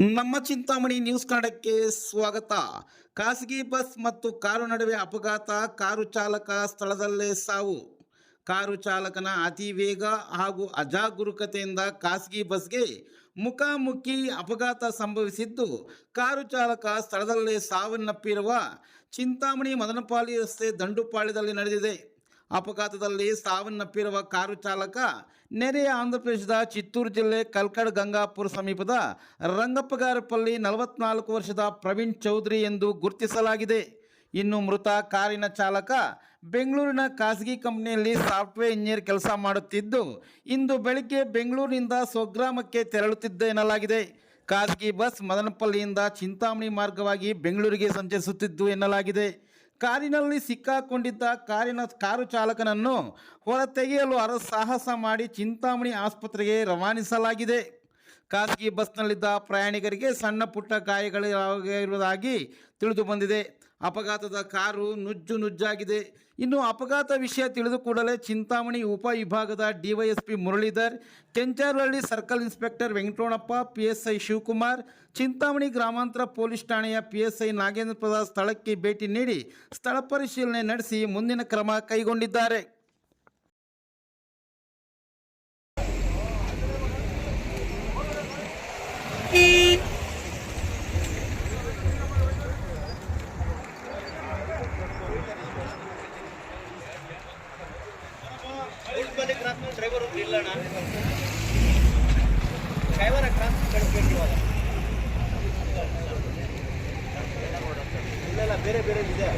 ನಮ್ಮ ಚಿಂತಾಮಣಿ ನ್ಯೂಸ್ ಕನ್ನಡಕ್ಕೆ ಸ್ವಾಗತ. ಖಾಸಗಿ ಬಸ್ ಮತ್ತು ಕಾರು ನಡುವೆ ಅಪಘಾತ, ಕಾರು ಚಾಲಕ ಸ್ಥಳದಲ್ಲೇ ಸಾವು. ಕಾರು ಚಾಲಕನ ಅತಿ ವೇಗ ಹಾಗೂ ಅಜಾಗರೂಕತೆಯಿಂದ ಖಾಸಗಿ ಬಸ್ಗೆ ಮುಖಾಮುಖಿ ಅಪಘಾತ ಸಂಭವಿಸಿದ್ದು, ಕಾರು ಚಾಲಕ ಸ್ಥಳದಲ್ಲೇ ಸಾವನ್ನಪ್ಪಿರುವ ಚಿಂತಾಮಣಿ ಮದನಪಾಲಿ ರಸ್ತೆ ದಂಡುಪಾಳ್ಯದಲ್ಲಿ ನಡೆದಿದೆ. ಅಪಘಾತದಲ್ಲಿ ಸಾವನ್ನಪ್ಪಿರುವ ಕಾರು ಚಾಲಕ ನೆರೆಯ ಆಂಧ್ರಪ್ರದೇಶದ ಚಿತ್ತೂರು ಜಿಲ್ಲೆ ಕಲ್ಕಡ್ ಗಂಗಾಪುರ ಸಮೀಪದ ರಂಗಪ್ಪಗಾರಪಲ್ಲಿ ನಲವತ್ನಾಲ್ಕು ವರ್ಷದ ಪ್ರವೀಣ್ ಚೌಧರಿ ಎಂದು ಗುರುತಿಸಲಾಗಿದೆ. ಇನ್ನು ಮೃತ ಕಾರಿನ ಚಾಲಕ ಬೆಂಗಳೂರಿನ ಖಾಸಗಿ ಕಂಪನಿಯಲ್ಲಿ ಸಾಫ್ಟ್ವೇರ್ ಇಂಜಿನಿಯರ್ ಕೆಲಸ ಮಾಡುತ್ತಿದ್ದು, ಇಂದು ಬೆಳಿಗ್ಗೆ ಬೆಂಗಳೂರಿನಿಂದ ಸ್ವಗ್ರಾಮಕ್ಕೆ ತೆರಳುತ್ತಿದ್ದ ಎನ್ನಲಾಗಿದೆ. ಖಾಸಗಿ ಬಸ್ ಮದನಪಲ್ಲಿಯಿಂದ ಚಿಂತಾಮಣಿ ಮಾರ್ಗವಾಗಿ ಬೆಂಗಳೂರಿಗೆ ಸಂಚರಿಸುತ್ತಿದ್ದು ಎನ್ನಲಾಗಿದೆ. ಕಾರಿನಲ್ಲಿ ಸಿಕ್ಕಾಕೊಂಡಿದ್ದ ಕಾರಿನ ಕಾರು ಚಾಲಕನನ್ನು ಹೊರತೆಗೆಯಲು ಅರ ಸಾಹಸ ಮಾಡಿ ಚಿಂತಾಮಣಿ ಆಸ್ಪತ್ರೆಗೆ ರವಾನಿಸಲಾಗಿದೆ. ಖಾಸಗಿ ಬಸ್ನಲ್ಲಿದ್ದ ಪ್ರಯಾಣಿಕರಿಗೆ ಸಣ್ಣ ಪುಟ್ಟ ಗಾಯಗಳಿರುವುದಾಗಿ ತಿಳಿದು ಬಂದಿದೆ. ಅಪಘಾತದ ಕಾರು ನುಜ್ಜು ನುಜ್ಜಾಗಿದೆ. ಇನ್ನು ಅಪಘಾತ ವಿಷಯ ತಿಳಿದು ಕೂಡಲೇ ಚಿಂತಾಮಣಿ ಉಪವಿಭಾಗದ DYSP Muralidhar Kencharahalli circle inspector Venkataramanappa, PSI Shivakumar, Chintamani ಗ್ರಾಮಾಂತರ ಪೊಲೀಸ್ ಠಾಣೆಯ ಪಿಎಸ್ಐ ನಾಗೇಂದ್ರ ಪ್ರಸಾದ್ ಸ್ಥಳಕ್ಕೆ ಭೇಟಿ ನೀಡಿ ಸ್ಥಳ ಪರಿಶೀಲನೆ ನಡೆಸಿ ಮುಂದಿನ ಕ್ರಮ ಕೈಗೊಂಡಿದ್ದಾರೆ. ಡ್ರೈವರ್ ಟ್ರಾನ್ಸ್ಫರ್ ಕಳಿಸ್ಬೇಕು ಇವಾಗ. ಇಲ್ಲ ಬೇರೆ ಬೇರೆ ಇದೆ.